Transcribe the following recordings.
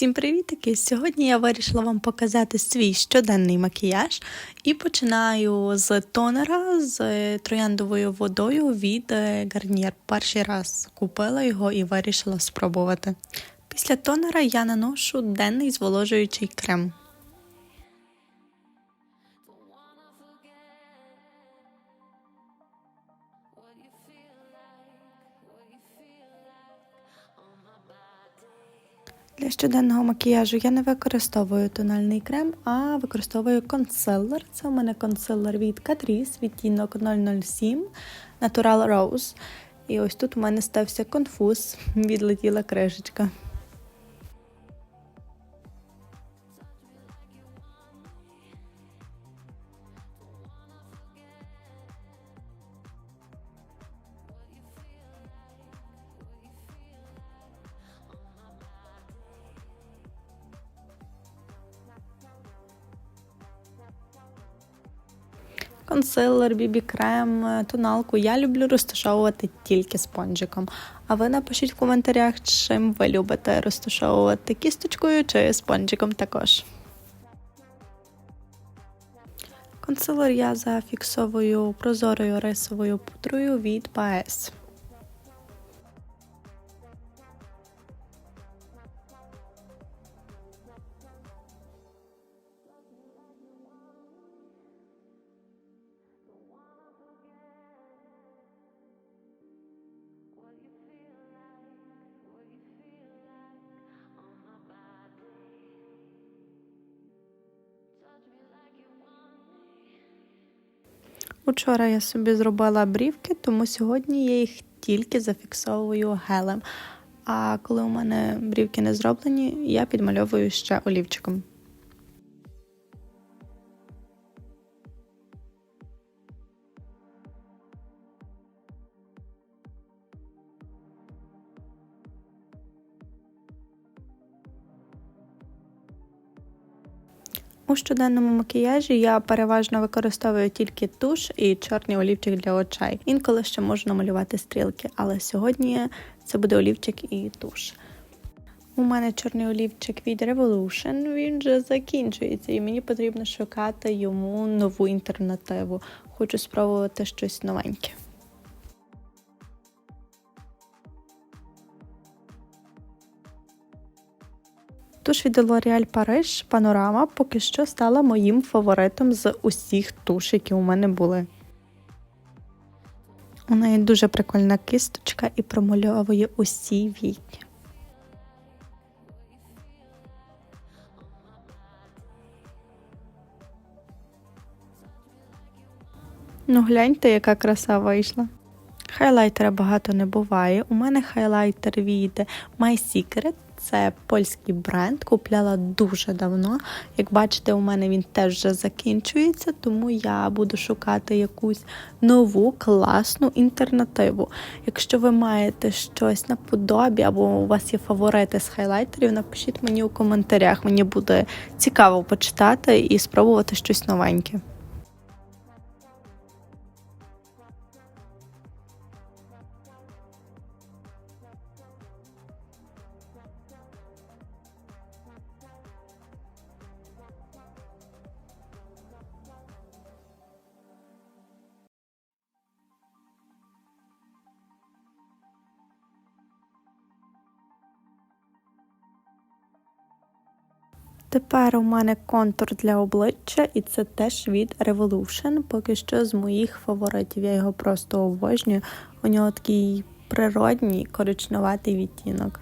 Всім привітики! Сьогодні я вирішила вам показати свій щоденний макіяж і починаю з тонера з трояндовою водою від Garnier. Перший раз купила його і вирішила спробувати. Після тонера я наношу денний зволожуючий крем. Для щоденного макіяжу я не використовую тональний крем, а використовую консилер. Це у мене консилер від Catrice, відтінок 007 Natural Rose. І ось тут у мене стався конфуз, відлетіла кришечка. Консилер, бібі-крем, тоналку я люблю розташовувати тільки спонжиком. А ви напишіть в коментарях, чим ви любите розташовувати кісточкою чи спонжиком також. Консилер я зафіксовую прозорою рисовою пудрою від PS. Учора я собі зробила брівки, тому сьогодні я їх тільки зафіксовую гелем. А коли у мене брівки не зроблені, я підмальовую ще олівчиком. У щоденному макіяжі я переважно використовую тільки туш і чорний олівчик для очей. Інколи ще можу намалювати стрілки, але сьогодні це буде олівчик і туш. У мене чорний олівчик від Revolution, він вже закінчується, і мені потрібно шукати йому нову альтернативу. Хочу спробувати щось новеньке. Туш від L'Oréal Paris Панорама поки що стала моїм фаворитом з усіх туш, які у мене були. У неї дуже прикольна кисточка і промальовує усі війні. Ну, гляньте, яка краса вийшла. Хайлайтера багато не буває. У мене хайлайтер від My Secret. Це польський бренд, купляла дуже давно. Як бачите, у мене він теж вже закінчується, тому я буду шукати якусь нову класну альтернативу. Якщо ви маєте щось на подобі або у вас є фаворити з хайлайтерів, напишіть мені у коментарях. Мені буде цікаво почитати і спробувати щось новеньке. Тепер у мене контур для обличчя, і це теж від Revolution. Поки що з моїх фаворитів. Я його просто обожнюю. У нього такий природній коричневатий відтінок.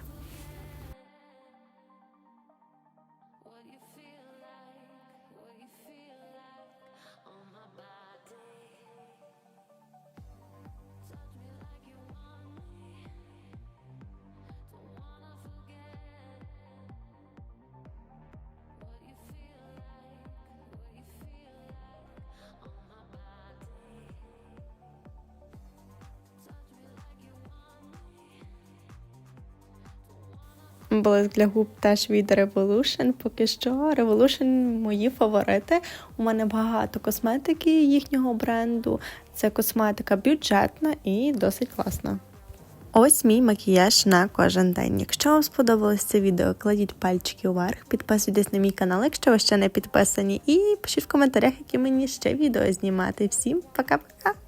Блиск для губ теж від Revolution. Поки що Revolution мої фаворити. У мене багато косметики їхнього бренду. Це косметика бюджетна і досить класна. Ось мій макіяж на кожен день. Якщо вам сподобалось це відео, кладіть пальчики вверх, підписуйтесь на мій канал, якщо ви ще не підписані, і пишіть в коментарях, які мені ще відео знімати. Всім пока-пока!